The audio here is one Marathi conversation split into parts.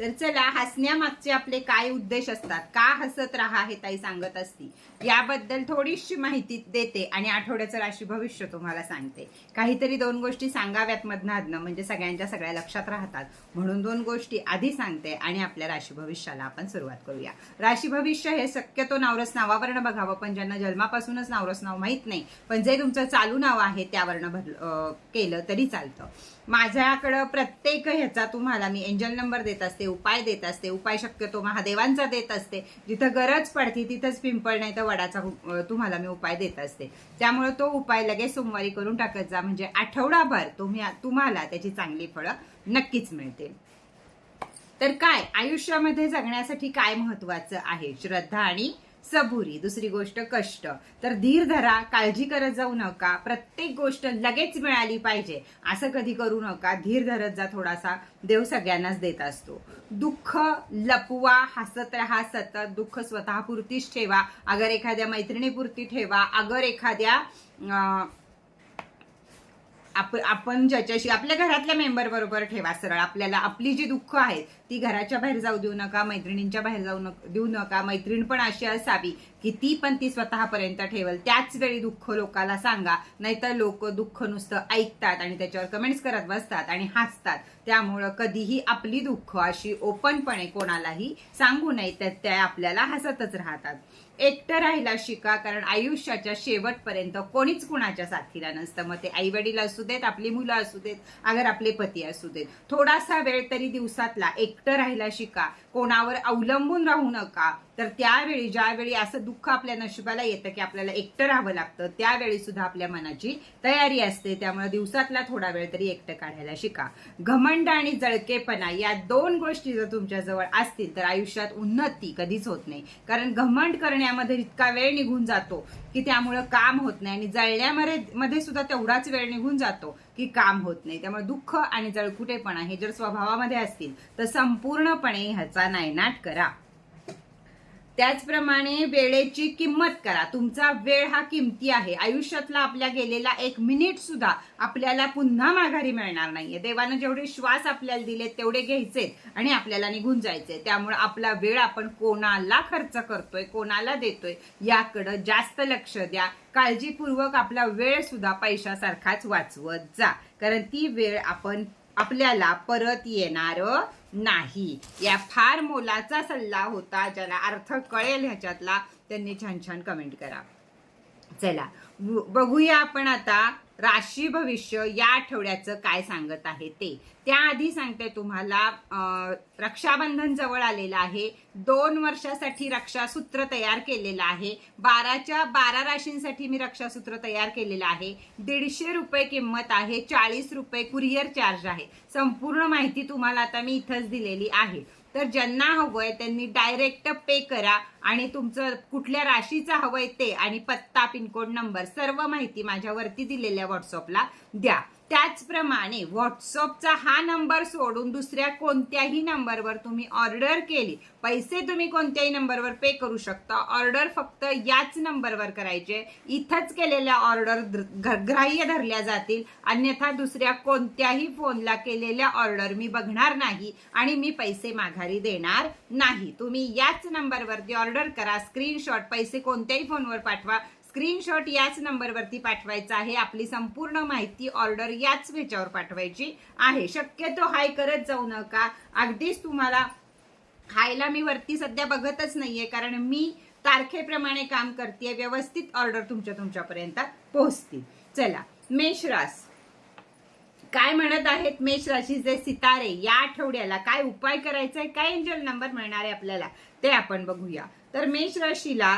तर चला हसण्यामागचे आपले काय उद्देश असतात? का हसत राहा हे ताई सांगत असती याबद्दल थोडीशी माहिती देते आणि आठवड्याचं राशी भविष्य तुम्हाला सांगते. काहीतरी दोन गोष्टी सांगाव्यात मधनं म्हणजे सगळ्यांच्या सगळ्या लक्षात राहतात. म्हणून दोन गोष्टी आधी सांगते आणि आपल्या राशी भविष्याला आपण सुरुवात करूया. राशी भविष्य हे शक्यतो नावरस नावावरनं बघावं पण ज्यांना जन्मापासूनच नावरस नाव माहीत नाही पण जे तुमचं चालू नाव आहे त्यावरनं भर केलं तरी चालतं. माझ्याकडं प्रत्येक ह्याचा तुम्हाला मी एंजल नंबर देत असते उपाय देत असते उपाय शक्यतो महादेवांचा देत असते. जिथं गरज पडते तिथंच पिंपळ नाही तर वडाचा तुम्हाला मी उपाय देत असते. त्यामुळे तो उपाय लगेच सोमवारी करून टाकत जा. म्हणजे आठवडाभर तुम्ही तुम्हाला त्याची चांगली फळं नक्कीच मिळतील. तर काय? आयुष्यामध्ये जगण्यासाठी काय महत्वाचं आहे? श्रद्धा आणि सबुरी दुसरी गोष्ट कष्ट. तर धीर धरा काळजी करत जाऊ नका. प्रत्येक गोष्ट लगेच मिळाली पाहिजे. असं कधी करू नका. धीर धरत जा थोडासा. देव सगळ्यांनाच देत असतो. दुःख लपवा हसत राहा सतत. दुःख स्वतःपुरतीच ठेवा. अगर एखाद्या मैत्रिणीपुरती ठेवा. अगर एखाद्या अं, आपण ज्याच्याशी आपल्या घरातल्या मेंबर बरोबर ठेवा सरळ. आपल्याला आपली जी दुःख आहेत ती घराच्या बाहेर जाऊ देऊ नका मैत्रिणींच्या बाहेर जाऊ देऊ नका. मैत्रीण पण अशी असावी की ती पण ती स्वतःपर्यंत ठेवल. त्याच वेळी दुःख लोकाला सांगा. नाहीतर लोक दुःख नुसतं ऐकतात आणि त्याच्यावर कमेंट्स करत बसतात आणि हसतात. त्यामुळं कधीही आपली दुःख अशी ओपनपणे कोणालाही सांगू नये तर त्या आपल्याला हसतच राहतात. एकटं राहायला शिका कारण आयुष्याच्या शेवटपर्यंत कोणीच कुणाच्या साथीला नसतं. मग ते आई वडील असू देत आपली मुलं असू देत अगर आपले पती असू देत. थोडासा वेळ तरी दिवसातला एक एकटं राहायला शिका कोणावर अवलंबून राहू नका. तर त्यावेळी ज्यावेळी असं दुःख आपल्या नशिबाला येतं की आपल्याला एकटं राहावं लागतं त्यावेळी सुद्धा आपल्या मनाची तयारी असते. त्यामुळे दिवसातला थोडा वेळ तरी एकटं काढायला शिका. घमंड आणि जळकेपणा या दोन गोष्टी जर तुमच्या जवळ असतील तर आयुष्यात उन्नती कधीच होत नाही. कारण घमंड करण्यामध्ये इतका वेळ निघून जातो की त्यामुळं काम होत नाही आणि जळण्यामध्ये मध्ये सुद्धा तेवढाच वेळ निघून जातो की काम होत नाही. त्यामुळे दुःख आणि जळकुटेपणा हे जर स्वभावामध्ये असतील तर संपूर्णपणे ह्याचा नायनाट करा. त्याचप्रमाणे वेळेची किंमत करा. तुमचा वेळ हा किमती आहे. आयुष्यातला आपल्या गेलेला एक मिनिट सुद्धा आपल्याला पुन्हा माघारी मिळणार नाहीये. देवानं जेवढे श्वास आपल्याला दिले तेवढे घ्यायचे आणि आपल्याला निघून जायचे त्यामुळे आपला वेळ आपण कोणाला खर्च करतोय कोणाला देतोय याकडं जास्त लक्ष द्या. काळजीपूर्वक आपला वेळ सुद्धा पैशासारखाच वाचवत जा. कारण ती वेळ आपण आपल्याला परत येणार नाही. या फार मोलाचा सल्ला होता ज्याला अर्थ कळेल ह्याच्यातला त्यांनी छान छान कमेंट करा. चला. बघूया आपण आता राशी भविष्य या आठवड्याचं काय सांगत आहे ते. त्याआधी सांगते तुम्हाला रक्षाबंधन जवळ आलेलं आहे. दोन वर्षासाठी रक्षासूत्र तयार केलेलं आहे. बाराच्या बारा राशींसाठी मी रक्षासूत्र तयार केलेलं आहे. दीडशे रुपये किंमत आहे. चाळीस रुपये कुरिअर चार्ज आहे. संपूर्ण माहिती तुम्हाला आता मी इथंच दिलेली आहे. तर ज्यांना हवंय त्यांनी डायरेक्ट पे करा आणि तुमचं कुठल्या राशीचं हवंय ते आणि पत्ता पिनकोड नंबर सर्व माहिती माझ्यावरती दिलेल्या व्हॉट्सअपला द्या. त्याचप्रमाणे व्हॉट्सअपचा हा नंबर सोडून दुसऱ्या कोणत्याही नंबरवर तुम्ही ऑर्डर केली पैसे तुम्ही कोणत्याही नंबरवर पे करू शकता. ऑर्डर फक्त याच नंबरवर करायचे. इथंच केलेल्या ऑर्डर ग्राह्य धरल्या जातील. अन्यथा दुसऱ्या कोणत्याही फोनला केलेल्या ऑर्डर मी बघणार नाही आणि मी पैसे माघारी देणार नाही. तुम्ही याच नंबरवरती ऑर्डर करा. स्क्रीनशॉट पैसे कोणत्याही फोनवर पाठवा. स्क्रीनशॉट याच नंबरवरती पाठवायचा आहे. आपली संपूर्ण माहिती ऑर्डर याच ह्याच्यावर पाठवायची आहे. शक्यतो हाय करत जाऊ नका. अगदीच तुम्हाला हायला मी वरती सध्या बघतच नाहीये कारण मी तारखेप्रमाणे काम करते व्यवस्थित ऑर्डर तुमच्या तुमच्यापर्यंत पोहोचतील. चला मेषरास. काय म्हणत आहेत मेष राशीचे सितारे या आठवड्याला काय उपाय करायचा आहे काय एंजल नंबर मिळणार आहे आपल्याला? ते आपण बघूया. तर मेष राशीला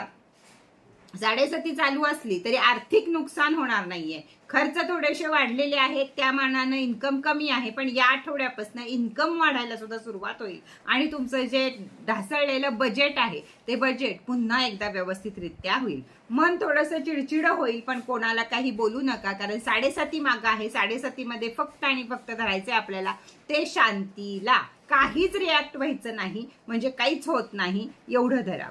साडेसती चालू असली तरी आर्थिक नुकसान होणार नाहीये. खर्च थोडेसे वाढलेले आहेत त्या मानानं इन्कम कमी आहे पण या आठवड्यापासून इन्कम वाढायला सुद्धा सुरुवात होईल. आणि तुमचं जे ढासळलेलं बजेट आहे ते बजेट पुन्हा एकदा व्यवस्थितरित्या होईल. मन थोडंसं चिडचिड होईल पण कोणाला काही बोलू नका कारण साडेसाती मागं आहे. साडेसातीमध्ये फक्त आणि फक्त धरायचे आपल्याला ते शांतीला. काहीच रिॲक्ट व्हायचं नाही म्हणजे काहीच होत नाही. एवढं धरा.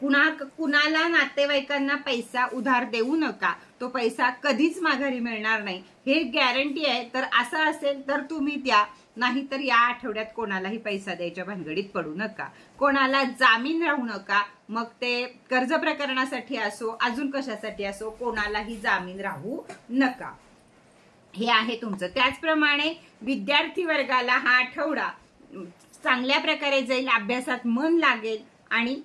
कुणा कुणाला नातेवाईकांना पैसा उधार देऊ नका. तो पैसा कधीच माघारी मिळणार नाही. हे गॅरंटी आहे. तर असं असेल तर तुम्ही द्या. नाहीतर या आठवड्यात कोणालाही पैसा द्यायच्या भानगडीत पडू नका. कोणाला जामीन राहू नका. मग ते कर्ज प्रकरणासाठी असो अजून कशासाठी असो कोणालाही जामीन राहू नका. हे आहे तुमचं. त्याचप्रमाणे विद्यार्थी वर्गाला हा आठवडा चांगल्या प्रकारे जाईल अभ्यासात मन लागेल आणि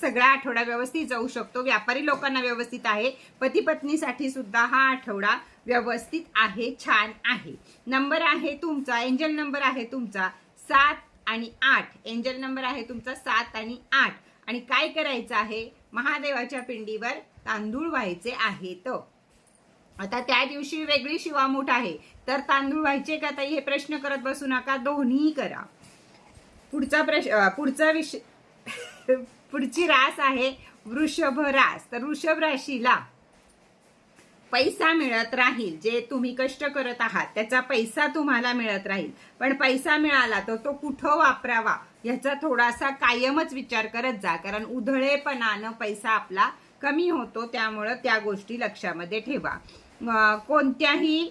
सगळा आठवडा व्यवस्थित जाऊ शकतो. व्यापारी लोकांना व्यवस्थित आहे. पती पत्नीसाठी सुद्धा हा आठवडा व्यवस्थित आहे छान आहे. नंबर आहे तुमचा एंजल नंबर आहे तुमचा सात आणि आठ. एंजल नंबर आहे तुमचा सात आणि आठ. आणि काय करायचं आहे? महादेवाच्या पिंडीवर तांदूळ व्हायचे आहेत. आता त्या दिवशी वेगळी शिवामूठ आहे. तर तांदूळ व्हायचे का ताई? हे प्रश्न करत बसू नका. दोन्ही करा. पुढचा प्रश्न पुढचा विषय पुढची रास आहे वृषभ रास. तर वृषभ राशीला पैसा मिळत राहील जे तुम्ही कष्ट करत आहात त्याचा पैसा तुम्हाला मिळत राहील. पण पैसा मिळाला तर तो कुठं वापरावा याचा थोडासा कायमच विचार करत जा. कारण उधळेपणानं पैसा आपला कमी होतो त्यामुळं त्या गोष्टी लक्षामध्ये ठेवा. कोणत्याही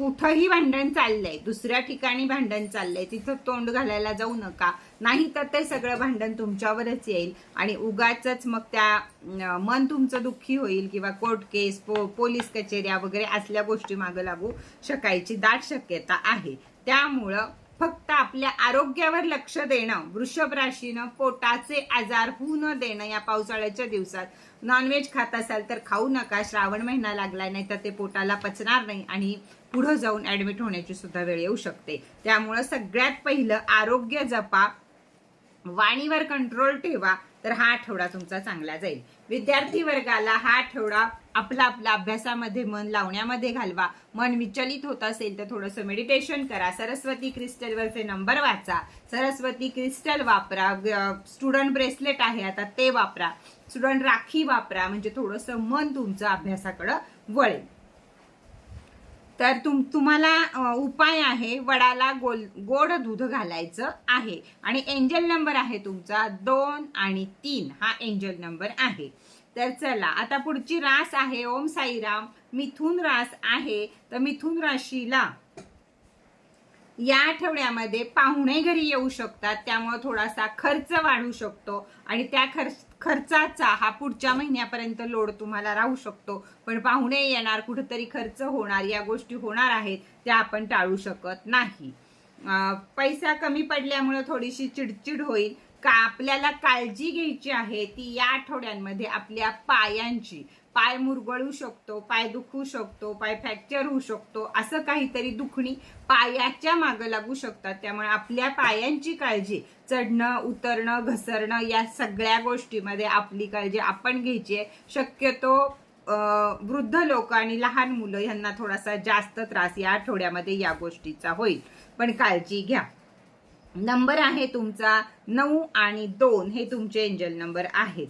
कुठंही भांडण चाललंय दुसऱ्या ठिकाणी भांडण चाललंय तिथं तोंड घालायला जाऊ नका. नाही तर ते सगळं भांडण तुमच्यावरच येईल आणि उगाच मग त्या मन तुमचं दुःखी होईल किंवा कोर्ट केस पो पोलीस कचेऱ्या वगैरे असल्या गोष्टी मागं लागू शकायची दाट शक्यता आहे. त्यामुळं फक्त आपल्या आरोग्यावर लक्ष देणं वृषभ राशीनं पोटाचे आजार होऊ न देणं या पावसाळ्याच्या दिवसात. नॉनव्हेज खात असाल तर खाऊ नका श्रावण महिना लागलाय नाही तर ते पोटाला पचणार नाही आणि पुढे जाऊन ऍडमिट होण्याची सुद्धा वेळ येऊ शकते. त्यामुळं सगळ्यात पहिलं आरोग्य जपा वाणीवर कंट्रोल ठेवा तर हा आठवडा तुमचा चांगला जाईल. विद्यार्थी वर्गाला हा आठवडा आपला आपला अभ्यासामध्ये मन लावण्यामध्ये घालवा. मन विचलित होत असेल तर थोडंसं मेडिटेशन करा. सरस्वती क्रिस्टलवरचे नंबर वाचा. सरस्वती क्रिस्टल वापरा. स्टुडंट ब्रेसलेट आहे आता ते वापरा. स्टुडंट राखी वापरा. म्हणजे थोडंसं मन तुमचं अभ्यासाकडं वळेल. तर तुम तुम्हाला उपाय आहे वडाला गोल गोड दूध घालायचं आहे. आणि एंजल नंबर आहे तुमचा दोन आणि तीन. हा एंजल नंबर आहे. तर चला आता पुढची रास आहे. ओम साईराम मिथून रास आहे. तर मिथून राशीला या आठवड्यामध्ये पाहुणे घरी येऊ शकतात त्यामुळे थोडासा खर्च वाढू शकतो आणि त्या खर्च खर्चाचा हा पुढच्या महिन्यापर्यंत लोड तुम्हाला राहू शकतो. पण पाहुणे येणार कुठंतरी खर्च होणार या गोष्टी होणार आहेत त्या आपण टाळू शकत नाही. पैसा कमी पडल्यामुळे थोडीशी चिडचिड होईल. का आपल्याला काळजी घ्यायची आहे ती या आठवड्यांमध्ये आपल्या पायांची. पाय मुरगळू शकतो पाय दुखू शकतो पाय फ्रॅक्चर होऊ शकतो असं काहीतरी दुखणी पायाच्या मागं लागू शकतात. त्यामुळे आपल्या पायांची काळजी चढणं उतरणं घसरणं या सगळ्या गोष्टीमध्ये आपली काळजी आपण घ्यायची आहे. शक्यतो वृद्ध लोक आणि लहान मुलं यांना थोडासा जास्त त्रास या आठवड्यामध्ये या गोष्टीचा होईल. पण काळजी घ्या. नंबर आहे तुमचा नऊ आणि दोन हे तुमचे एंजल नंबर आहेत.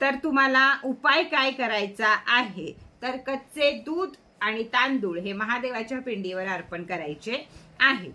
तर तुम्हाला उपाय काय करायचा आहे? तर कच्चे दूध आणि तांदूळ हे महादेवाच्या पिंडीवर अर्पण करायचे आहे.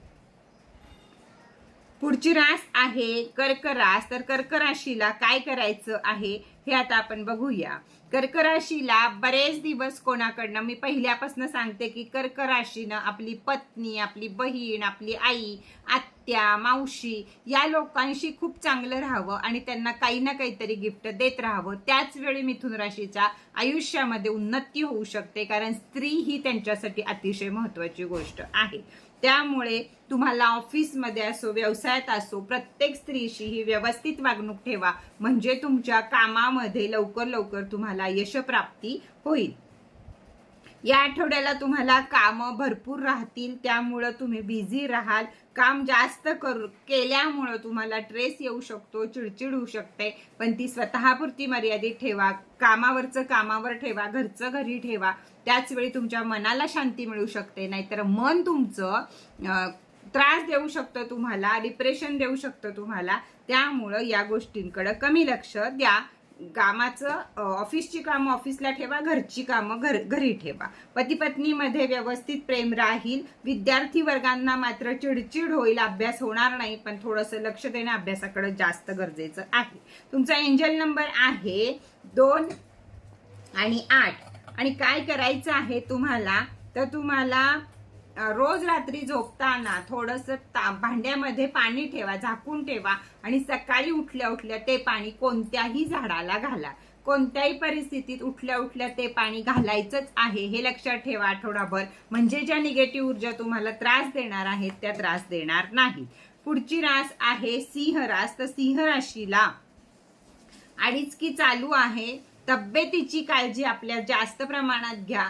पुढची रास आहे कर्क रास तर कर्क राशीला काय करायचं आहे हे आता आपण बघूया. कर्क राशीला बरेच दिवस कोणाकडनं मी पहिल्यापासून सांगते की कर्क राशीनं आपली पत्नी आपली बहीण आपली आई आत्या मावशी या लोकांशी खूप चांगलं राहावं आणि त्यांना काही ना काहीतरी गिफ्ट देत राहावं. त्याच वेळी मिथुन राशीच्या आयुष्यामध्ये उन्नती होऊ शकते कारण स्त्री ही त्यांच्यासाठी अतिशय महत्वाची गोष्ट आहे. त्यामुळे तुम्हाला ऑफिसमध्ये असो व्यवसायात असो प्रत्येक स्त्रीशी ही व्यवस्थित वागणूक ठेवा. म्हणजे तुमच्या कामामध्ये लवकर लवकर तुम्हाला यशप्राप्ती होईल. या आठवड्याला तुम्हाला कामं भरपूर राहतील त्यामुळं तुम्ही बिझी राहाल. काम जास्त करू केल्यामुळं तुम्हाला ट्रेस येऊ शकतो चिडचिड होऊ शकते. पण ती स्वतःपुरती मर्यादित ठेवा. कामावरचं कामावर ठेवा घरचं घरी ठेवा. त्याच वेळी तुमच्या मनाला शांती मिळू शकते. नाहीतर मन तुमचं त्रास देऊ शकतं तुम्हाला डिप्रेशन देऊ शकतं तुम्हाला. त्यामुळं या गोष्टींकडे कमी लक्ष द्या. कामाचं ऑफिसची कामं ऑफिसला ठेवा घरची कामं घर घरी ठेवा. पती पत्नीमध्ये व्यवस्थित प्रेम राहील. विद्यार्थी वर्गांना मात्र चिडचिड होईल अभ्यास होणार नाही पण थोडंसं लक्ष देणं अभ्यासाकडे जास्त गरजेचं आहे. तुमचा एंजल नंबर आहे दोन आणि आठ. आणि काय करायचं आहे तुम्हाला? तर तुम्हाला रोज रात्री झोपताना थोडंसं ता भांड्यामध्ये पाणी ठेवा झाकून ठेवा आणि सकाळी उठल्या उठल्या ते पाणी कोणत्याही झाडाला घाला. कोणत्याही परिस्थितीत उठल्या उठल्या ते पाणी घालायचंच आहे हे लक्षात ठेवा आठवडाभर. म्हणजे ज्या निगेटिव्ह ऊर्जा तुम्हाला त्रास देणार आहेत त्या त्रास देणार नाही. पुढची रास आहे सिंह रास. तर सिंह राशीला अडीच की चालू आहे. तब्येतीची काळजी आपल्या जास्त प्रमाणात घ्या.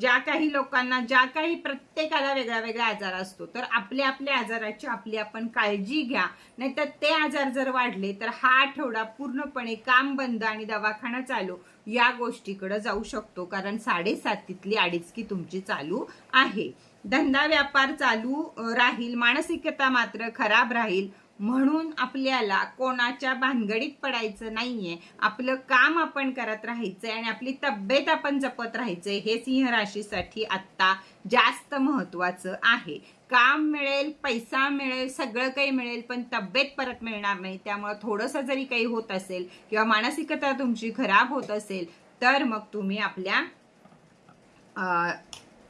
ज्या काही लोकांना ज्या काही प्रत्येकाला वेगळा वेगळा आजार असतो तर आपल्या आपल्या आजाराची आपली आपण काळजी घ्या. नाहीतर ते आजार जर वाढले तर हा आठवडा पूर्णपणे काम बंद आणि दवाखाना चालू या गोष्टीकडे जाऊ शकतो. कारण साडेसातीतली अडीचकी तुमची चालू आहे. धंदा व्यापार चालू राहील. मानसिकता मात्र खराब राहील. म्हणून आपल्याला कोणाच्या भानगडीत पडायचं नाहीये. आपलं काम आपण करत राहायचंय आणि आपली तब्येत आपण जपत राहायचंय हे सिंह राशीसाठी आत्ता जास्त महत्वाचं आहे. काम मिळेल पैसा मिळेल सगळं काही मिळेल पण तब्येत परत मिळणार नाही. त्यामुळे थोडंसं जरी काही होत असेल किंवा मानसिकता तुमची खराब होत असेल तर मग तुम्ही आपल्या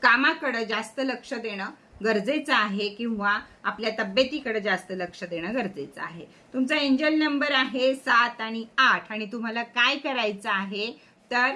कामाकडं जास्त लक्ष देणं गरजेचं आहे किंवा आपल्या तब्येतीकडे जास्त लक्ष देणं गरजेचं आहे. तुमचा एंजल नंबर आहे सात आणि आठ आणि तुम्हाला काय करायचं आहे? तर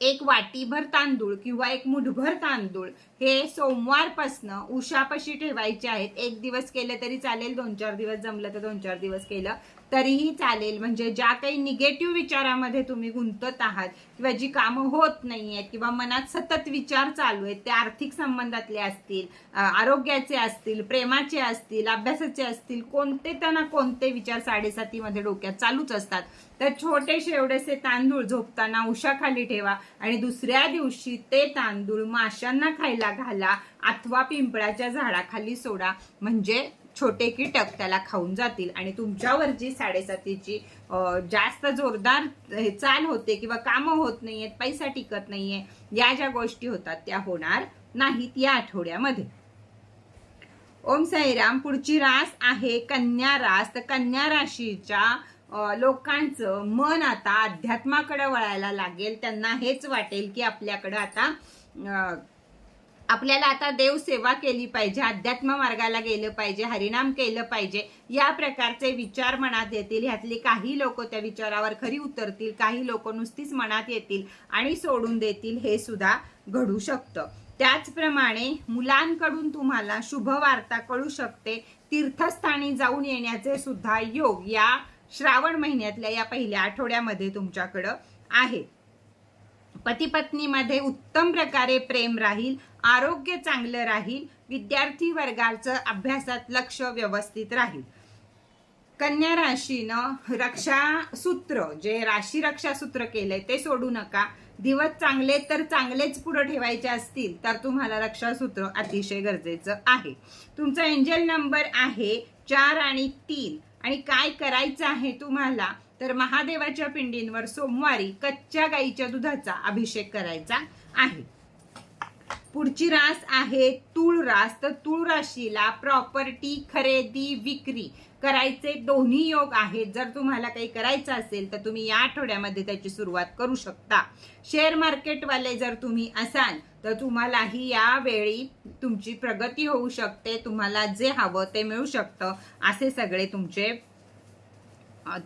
एक वाटीभर तांदूळ किंवा एक मुठभर तांदूळ हे सोमवारपासनं उशापाशी ठेवायचे आहेत. एक दिवस केलं तरी चालेल दोन चार दिवस जमलं तर दोन चार दिवस केलं. तरीही चालेल. म्हणजे ज्या काही निगेटिव्ह विचारामध्ये तुम्ही गुंतत आहात किंवा जी कामं होत नाही आहेत किंवा मनात सतत विचार चालू आहेत ते आर्थिक संबंधातले असतील आरोग्याचे असतील प्रेमाचे असतील अभ्यासाचे असतील कोणते त्यांना कोणते विचार साडेसातीमध्ये डोक्यात चालूच असतात. तर छोटेसे एवढेसे तांदूळ झोपताना उशाखाली ठेवा आणि दुसऱ्या दिवशी ते तांदूळ माशांना खायला घाला अथवा पिंपळाच्या झाडाखाली सोडा. म्हणजे छोटे कीटक त्याला खाऊन जातील. आणि तुमच्यावर जी साडेसातीची जास्त जोरदार हे चाल होते किंवा कामं होत नाहीयेत पैसा टिकत नाहीये या ज्या गोष्टी होतात त्या होणार नाहीत या आठवड्यामध्ये. ओम साईराम पुढची रास आहे कन्या रास. तर कन्या राशीच्या लोकांचं मन आता अध्यात्माकडे वळायला लागेल. त्यांना हेच वाटेल की आपल्याकडं आता आपल्याला आता देव सेवा केली पाहिजे अध्यात्म मार्गाला गेलं पाहिजे हरिनाम केलं पाहिजे या प्रकारचे विचार मनात येतील. ह्यातली काही लोक त्या विचारावर खरी उतरतील काही लोक नुसतीच मनात येतील आणि सोडून देतील हे सुद्धा घडू शकतं. त्याचप्रमाणे मुलांकडून तुम्हाला शुभ वार्ता कळू शकते. तीर्थस्थानी जाऊन येण्याचे सुद्धा योग या श्रावण महिन्यातल्या या पहिल्या आठवड्यामध्ये तुमच्याकडं आहे. पती पत्नीमध्ये उत्तम प्रकारे प्रेम राहील आरोग्य चांगलं राहील विद्यार्थी वर्गाचं अभ्यासात लक्ष व्यवस्थित राहील. कन्या राशीनं रक्षासूत्र जे राशी रक्षासूत्र केलंय ते सोडू नका. दिवस चांगले तर चांगलेच पुढे ठेवायचे असतील तर तुम्हाला रक्षासूत्र अतिशय गरजेचं आहे. तुमचा एंजल नंबर आहे चार आणि तीन. आणि काय करायचं आहे तुम्हाला? तर महादेवाच्या पिंडींवर सोमवारी कच्च्या गाईच्या दुधाचा अभिषेक करायचा आहे. पुढची रास आहे तूळ रास. तर तूळ राशीला प्रॉपर्टी खरेदी विक्री करायचे दोन्ही योग आहेत. जर तुम्हाला काही करायचं असेल तर तुम्ही या आठवड्यामध्ये त्याची सुरुवात करू शकता. शेअर मार्केटवाले जर तुम्ही असाल तर तुम्हालाही यावेळी तुमची प्रगती होऊ शकते. तुम्हाला जे हवं ते मिळू शकतं. असे सगळे तुमचे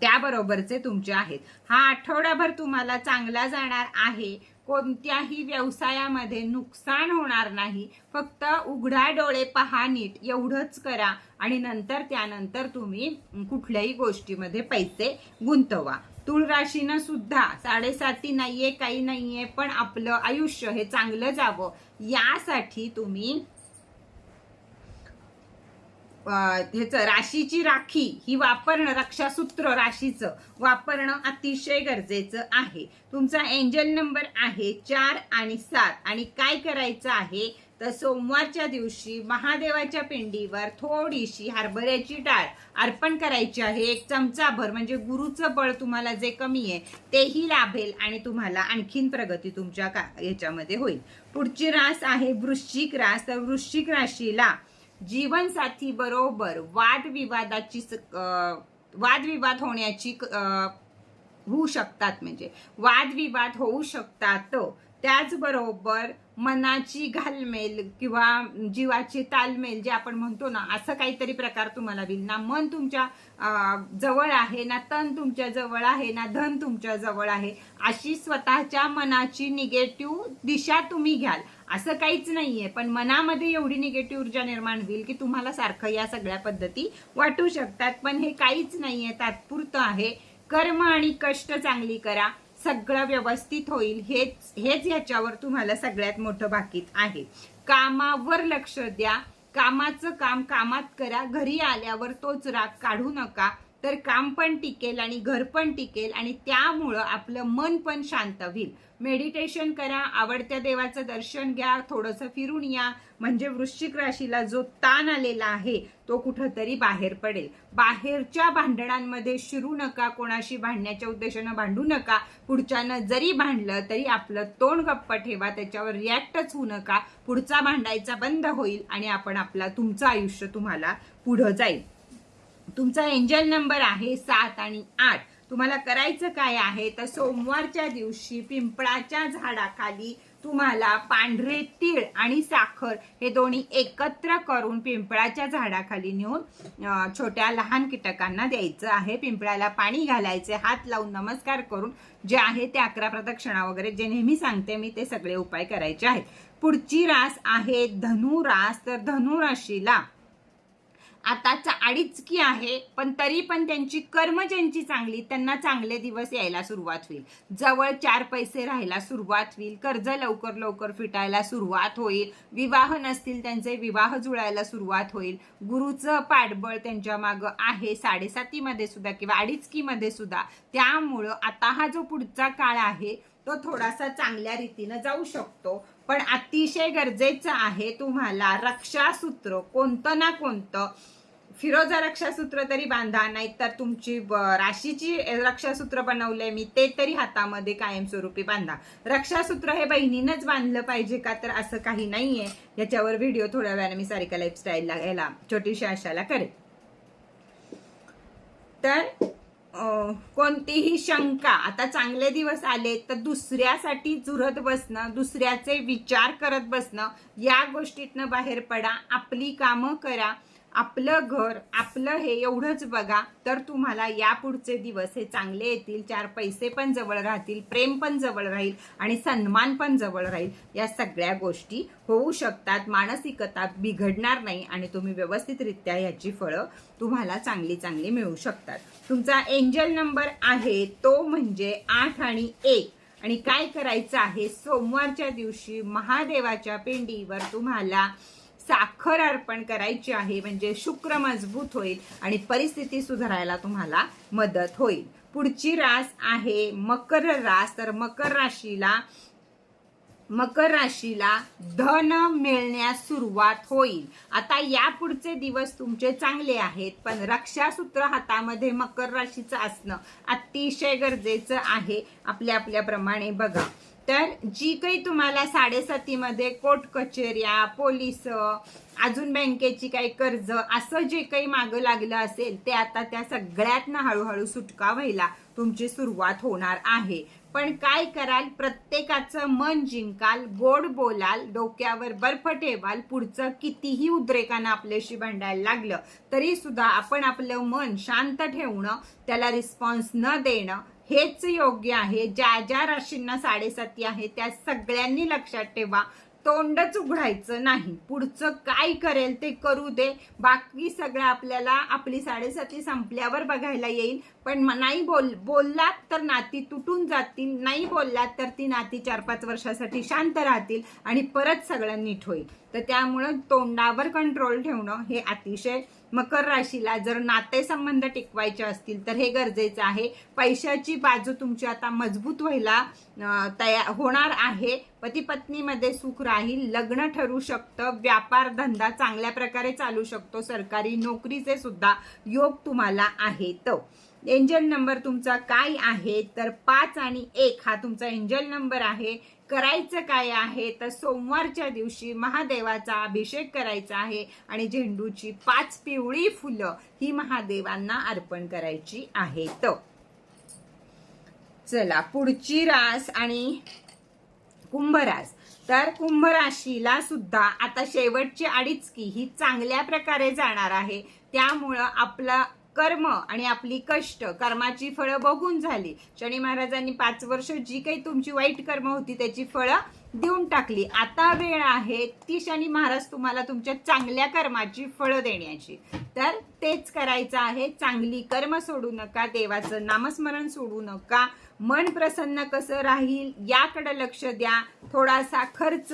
त्याबरोबरचे तुमचे आहेत. हा आठवडाभर तुम्हाला चांगला जाणार आहे. कोणत्याही व्यवसायामध्ये नुकसान होणार नाही. फक्त उघडा डोळे पहा नीट एवढंच करा आणि नंतर त्यानंतर तुम्ही कुठल्याही गोष्टीमध्ये पैसे गुंतवा. तुळ राशीनं सुद्धा साडेसाती नाहीये काही नाहीये पण आपलं आयुष्य हे चांगलं जावं. यासाठी तुम्ही ह्याचं राशीची राखी ही वापरणं रक्षासूत्र राशीचं वापरणं अतिशय गरजेचं आहे. तुमचा एंजल नंबर आहे चार आणि सात. आणि काय करायचं आहे? तर सोमवारच्या दिवशी महादेवाच्या पिंडीवर थोडीशी हरभऱ्याची डाळ अर्पण करायची आहे. एक चमचाभर म्हणजे गुरुचं बळ तुम्हाला जे कमी आहे तेही लाभेल आणि तुम्हाला आणखीन प्रगती तुमच्या का याच्यामध्ये होईल. पुढची रास आहे वृश्चिक रास. तर वृश्चिक राशीला जीवनसाथी बरोबर वादविवादाची स- वादविवाद होण्याची क- होऊ शकतात म्हणजे वादविवाद होऊ शकतात. त्याचबरोबर मनाची घालमेल किंवा जीवाची तालमेल जे आपण म्हणतो ना असं काहीतरी प्रकार तुम्हाला होईल ना मन तुमच्या जवळ आहे ना तन तुमच्या जवळ आहे ना धन तुमच्या जवळ आहे अशी स्वतःच्या मनाची निगेटिव्ह दिशा तुम्ही घ्याल. असं काहीच नाहीये पण मनामध्ये एवढी निगेटिव्ह ऊर्जा निर्माण होईल की तुम्हाला सारखं या सगळ्या पद्धती वाटू शकतात. पण हे काहीच नाहीये तात्पुरतं आहे. कर्म आणि कष्ट चांगली करा. सगळं व्यवस्थित होईल. हेच हेच याच्यावर तुम्हाला सगळ्यात मोठं बाकीत आहे. कामावर लक्ष द्या. कामाचं काम कामात करा. घरी आल्यावर तोच राग काढू नका. तर काम पण टिकेल आणि घर पण टिकेल आणि त्यामुळं आपलं मन पण शांत होईल. मेडिटेशन करा आवडत्या देवाचं दर्शन घ्या थोडंसं फिरून या. म्हणजे वृश्चिक राशीला जो ताण आलेला आहे तो कुठंतरी बाहेर पडेल. बाहेरच्या भांडणांमध्ये शिरू नका कोणाशी भांडण्याच्या उद्देशानं भांडू नका. पुढच्यानं जरी भांडलं तरी आपलं तोंड गप्प ठेवा त्याच्यावर रिॲक्टच होऊ नका. पुढचा भांडायचा बंद होईल आणि आपण आपला तुमचं आयुष्य तुम्हाला पुढं जाईल. तुमचा एंजल नंबर आहे सात आणि आठ. तुम्हाला करायचं काय आहे? तर सोमवारच्या दिवशी पिंपळाच्या झाडाखाली तुम्हाला पांढरे तीळ आणि साखर हे दोन्ही एकत्र करून पिंपळाच्या झाडाखाली नेऊन छोट्या लहान कीटकांना द्यायचं आहे. पिंपळाला पाणी घालायचे हात लावून नमस्कार करून जे आहे ते अकरा प्रदक्षिणा वगैरे जे नेहमी सांगते मी ते सगळे उपाय करायचे आहेत. पुढची रास आहे धनु रास तर धनु आता आताचा अडीचकी आहे पण तरी पण त्यांची कर्म ज्यांची चांगली त्यांना चांगले दिवस यायला सुरुवात होईल. जवळ चार पैसे राहायला सुरुवात होईल कर्ज लवकर लवकर फिटायला सुरुवात होईल विवाह नसतील त्यांचे विवाह जुळायला सुरुवात होईल. गुरुचं पाठबळ त्यांच्या मागं आहे साडेसातीमध्ये सुद्धा किंवा अडीचकीमध्ये सुद्धा. त्यामुळं आता हा जो पुढचा काळ आहे तो थोडासा चांगल्या रीतीनं जाऊ शकतो. पण अतिशय गरजेचं आहे तुम्हाला रक्षासूत्र कोणतं ना कोणतं. फिरोजा रक्षासूत्र तरी बांधा नाहीतर तुमची राशीची रक्षासूत्र बनवलंय मी ते तरी हातामध्ये कायमस्वरूपी बांधा. रक्षासूत्र हे बहिणीनंच बांधलं पाहिजे का तर असं काही नाहीये. याच्यावर व्हिडिओ थोड्या वेळाने मी सारिका लाईफस्टाईलला याला छोटीशी आशाला करेल तर कोणतीही शंका आता चांगले दिवस आले तर दुसऱ्यासाठी झुरत बसणं दुसऱ्याचे विचार करत बसणं या गोष्टीतनं बाहेर पडा आपली कामं करा. आपलं घर आपलं हे एवढंच बघा तर तुम्हाला यापुढचे दिवस हे चांगले येतील. चार पैसे पण जवळ राहतील प्रेम पण जवळ राहील आणि सन्मान पण जवळ राहील. या सगळ्या गोष्टी होऊ शकतात. मानसिकता बिघडणार नाही आणि तुम्ही व्यवस्थितरित्या याची फळं तुम्हाला चांगली चांगली मिळू शकतात. तुमचा एंजल नंबर आहे तो म्हणजे आठ आणि एक. आणि काय करायचं आहे? सोमवारच्या दिवशी महादेवाच्या पिंडीवर तुम्हाला साखर अर्पण करायची आहे म्हणजे शुक्र मजबूत होईल आणि परिस्थिती सुधारायला तुम्हाला मदत होईल. पुढची रास आहे मकर रास तर मकर राशीला मकर राशीला धन मिळण्यास सुरुवात होईल. आता या पुढचे दिवस तुमचे चांगले आहेत पण रक्षासूत्र हातामध्ये मकर राशीचं असणं अतिशय गरजेचं आहे. आपल्या आपल्याप्रमाणे बघा. तर जी काही तुम्हाला साडेसातीमध्ये कोर्ट कचेऱ्या पोलीस अजून बँकेची काही कर्ज असं जे काही मागं लागलं असेल ते आता त्या सगळ्यातनं हळूहळू सुटका व्हायला तुमची सुरुवात होणार आहे. पण काय कराल? प्रत्येकाचं मन जिंकाल गोड बोलाल डोक्यावर बर्फ ठेवाल पुढचं कितीही उद्रेकानं आपल्याशी भांडायला लागलं तरी सुद्धा आपण आपलं मन शांत ठेवणं त्याला रिस्पॉन्स न देणं हेच योग्य आहे. ज्या ज्या राशींना साडेसाती आहे त्या सगळ्यांनी लक्षात ठेवा. तोंडच उघडायचं नाही. पुढचं काय करेल ते करू दे. बाकी सगळं आपल्याला आपली साडेसाती संपल्यावर बघायला येईल. पण नाही बोल बोललात तर नाती तुटून जातील. नाही बोललात तर ती नाती चार पाच वर्षासाठी शांत राहतील आणि परत सगळं नीट होईल. तर त्यामुळं तोंडावर कंट्रोल ठेवणं हे अतिशय मकर राशीला जर नातेसंबंध टिकवायचे असतील तर हे गरजेचं आहे. पैशाची बाजू तुमची आता मजबूत व्हायला तयार होणार आहे. पती पत्नीमध्ये सुख राहील लग्न ठरू शकतं व्यापार धंदा चांगल्या प्रकारे चालू शकतो सरकारी नोकरीचे सुद्धा योग तुम्हाला आहेत. एंजल नंबर तुमचा काय आहे? तर पाच आणि एक हा तुमचा एंजल नंबर आहे. करायचं काय आहे? तर सोमवारच्या दिवशी महादेवाचा अभिषेक करायचा आहे आणि झेंडूची पाच पिवळी फुलं ही महादेवांना अर्पण करायची आहेत. चला पुढची रास आणि कुंभरास. तर कुंभ राशीला सुद्धा आता शेवटची अडीच की ही चांगल्या प्रकारे जाणार आहे. त्यामुळं आपला कर्म आणि आपली कष्ट कर्माची फळं बघून झाली. शनी महाराजांनी पाच वर्ष जी काही तुमची वाईट कर्म होती त्याची फळं देऊन टाकली. आता वेळ आहे ती शनी महाराज तुम्हाला तुमच्या चांगल्या कर्माची फळं देण्याची. तर तेच करायचं आहे. चांगली कर्म सोडू नका देवाचं नामस्मरण सोडू नका. मन प्रसन्न कसं राहील याकडे लक्ष द्या. थोडासा खर्च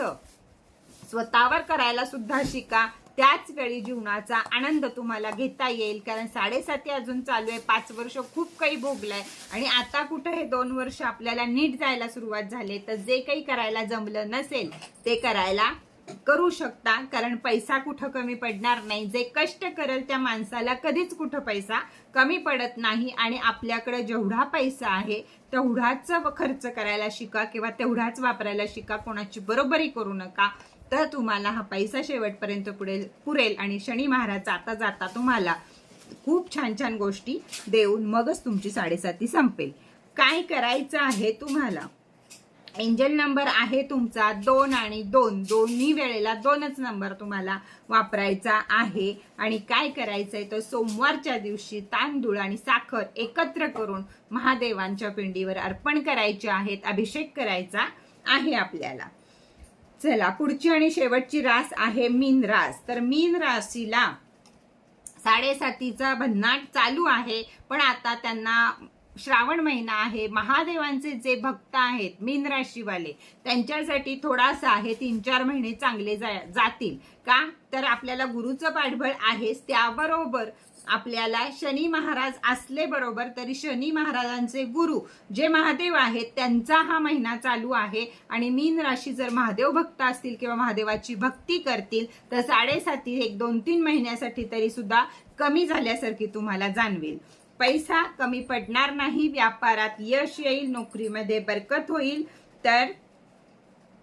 स्वतःवर करायला सुद्धा शिका. त्याच वेळी जीवनाचा आनंद तुम्हाला घेता येईल. कारण साडेसाती अजून चालू आहे. पाच वर्ष खूप काही भोगलंय. आणि आता कुठं हे दोन वर्ष आपल्याला नीट जायला सुरुवात झाली तर जे काही करायला जमलं नसेल ते करायला करू शकता. कारण पैसा कुठं कमी पडणार नाही. जे कष्ट करेल त्या माणसाला कधीच कुठं पैसा कमी पडत नाही. आणि आपल्याकडे जेवढा पैसा आहे तेवढाच खर्च करायला शिका किंवा तेवढाच वापरायला शिका. कोणाची बरोबरी करू नका. तर तुम्हाला हा पैसा शेवटपर्यंत पुढे पुरेल आणि शनी महाराज जाता जाता तुम्हाला खूप छान छान गोष्टी देऊन मगच तुमची साडेसाती संपेल. काय करायचं आहे तुम्हाला? एंजल नंबर आहे तुमचा दोन आणि दोन. दोन्ही वेळेला दोनच नंबर तुम्हाला वापरायचा आहे. आणि काय करायचं आहे तर सोमवारच्या दिवशी तांदूळ आणि साखर एकत्र करून महादेवांच्या पिंडीवर अर्पण करायचे आहेत. अभिषेक करायचा आहे आपल्याला. चला पुढची आणि शेवटची रास आहे मीन रास. तर मीन राशीला साडेसातीचा भन्नाट चालू आहे पण आता त्यांना श्रावण महिना आहे. महादेवांचे जे भक्त आहेत मीन राशीवाले त्यांच्यासाठी थोडासा आहे तीन चार महिने चांगले जा- जातील. का? तर आपल्याला गुरुचं पाठबळ आहेच त्याबरोबर आपल्याला शनी महाराज असले बरोबर तरी शनी महाराजांचे गुरु जे महादेव आहेत त्यांचा हा महिना चालू आहे. आणि मीन राशी जर महादेव भक्त असतील किंवा महादेवाची भक्ती करतील तर साडेसाती एक दोन तीन महिन्यासाठी तरी सुद्धा कमी झाल्यासारखी तुम्हाला जाणवेल. पैसा कमी पडणार नाही व्यापारात यश येईल नोकरीमध्ये बरकत होईल. तर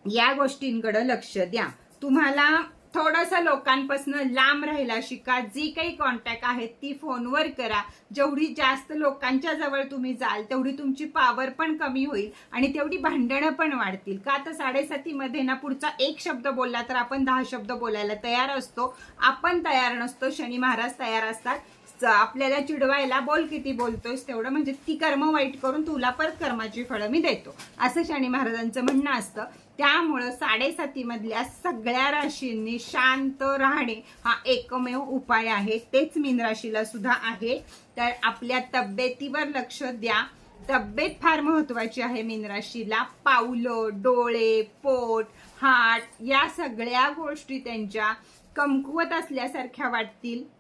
या गोष्टींकडे लक्ष द्या. तुम्हाला थोडंसं लोकांपासून लांब राहायला शिका जी काही कॉन्टॅक्ट आहेत ती फोनवर करा. जेवढी जास्त लोकांच्या जवळ तुम्ही जाल तेवढी तुमची पावर पण कमी होईल आणि तेवढी भांडणं पण वाढतील. का तर साडेसातीमध्ये ना पुढचा एक शब्द बोलला तर आपण दहा शब्द बोलायला तयार असतो. आपण तयार नसतो शनी महाराज तयार असतात. आपल्याला चिडवायला बोल किती बोलतोयस तेवढं म्हणजे ती कर्म वाईट करून तुला परत कर्माची फळं मी देतो. असं शनी महाराजांचं म्हणणं असतं. त्यामुळं साडेसाती मधल्या सगळ्या राशींनी शांत राहणे हा एकमेव उपाय आहे. तेच मीन राशीला सुद्धा आहे. तर आपल्या तब्येतीवर लक्ष द्या. तब्येत फार महत्वाची आहे मीन राशीला. पावलं डोळे पोट हाट या सगळ्या गोष्टी त्यांच्या कमकुवत असल्यासारख्या वाटतील.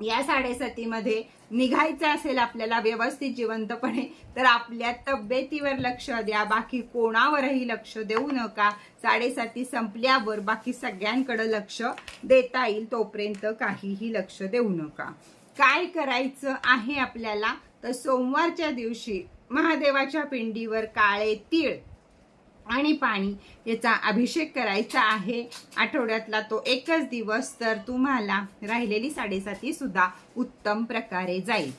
या साडेसातीमध्ये निघायचं असेल आपल्याला व्यवस्थित जिवंतपणे तर आपल्या तब्येतीवर लक्ष द्या. बाकी कोणावरही लक्ष देऊ नका. साडेसाती संपल्यावर बाकी सगळ्यांकडे लक्ष देता येईल तोपर्यंत काहीही लक्ष देऊ नका. काय करायचं आहे आपल्याला? तर सोमवारच्या दिवशी महादेवाच्या पिंडीवर काळे तीळ आणि पाणी याचा अभिषेक करायचा आहे. आठवड्यातला तो एकच दिवस तर तुम्हाला राहिलेली साडेसाती सुद्धा उत्तम प्रकारे जाईल.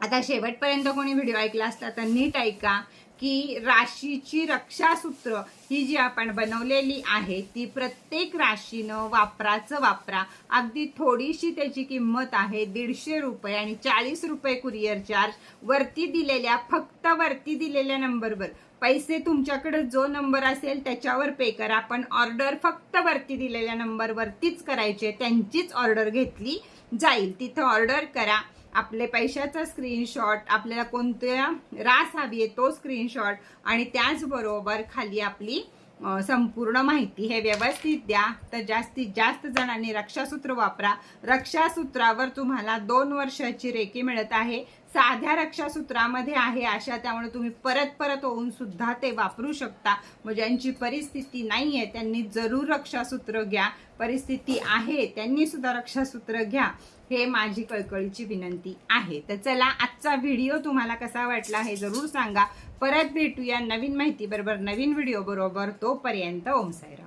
आता शेवटपर्यंत कोणी व्हिडिओ ऐकला असला तर नीट ऐका की राशीची रक्षासूत्र ही जी आपण बनवलेली आहे ती प्रत्येक राशीनं वापराचं वापरा. अगदी थोडीशी त्याची किंमत आहे दीडशे रुपये आणि चाळीस रुपये कुरिअर चार्ज वरती दिलेल्या फक्त वरती दिलेल्या नंबरवर. पैसे तुमच्याकडे जो नंबर असेल त्याच्यावर पे करा. पण ऑर्डर फक्त वरती दिलेल्या नंबरवरतीच करायचे. त्यांचीच ऑर्डर घेतली जाईल. तिथं ऑर्डर करा. आपले पैशाचा स्क्रीनशॉट आपल्याला कोणत्या रास हवी आहे तो स्क्रीनशॉट आणि त्याचबरोबर खाली आपली संपूर्ण माहिती हे व्यवस्थित द्या. तर जास्तीत जास्त जणांनी रक्षासूत्र वापरा. रक्षासूत्रावर तुम्हाला दोन वर्षाची रेकी मिळत आहे. साध्या रक्षासूत्रामध्ये आहे अशा त्यामुळे तुम्ही परत परत होऊन सुद्धा ते वापरू शकता. मग ज्यांची परिस्थिती नाही आहे त्यांनी जरूर रक्षासूत्र घ्या. परिस्थिती आहे त्यांनी सुद्धा रक्षासूत्र घ्या. हे माझी कळकळीची विनंती आहे. तर चला आजचा व्हिडिओ तुम्हाला कसा वाटला हे जरूर सांगा. परत भेटूया नवीन माहिती बरोबर नवीन व्हिडिओ बरोबर तोपर्यंत ओम साईराम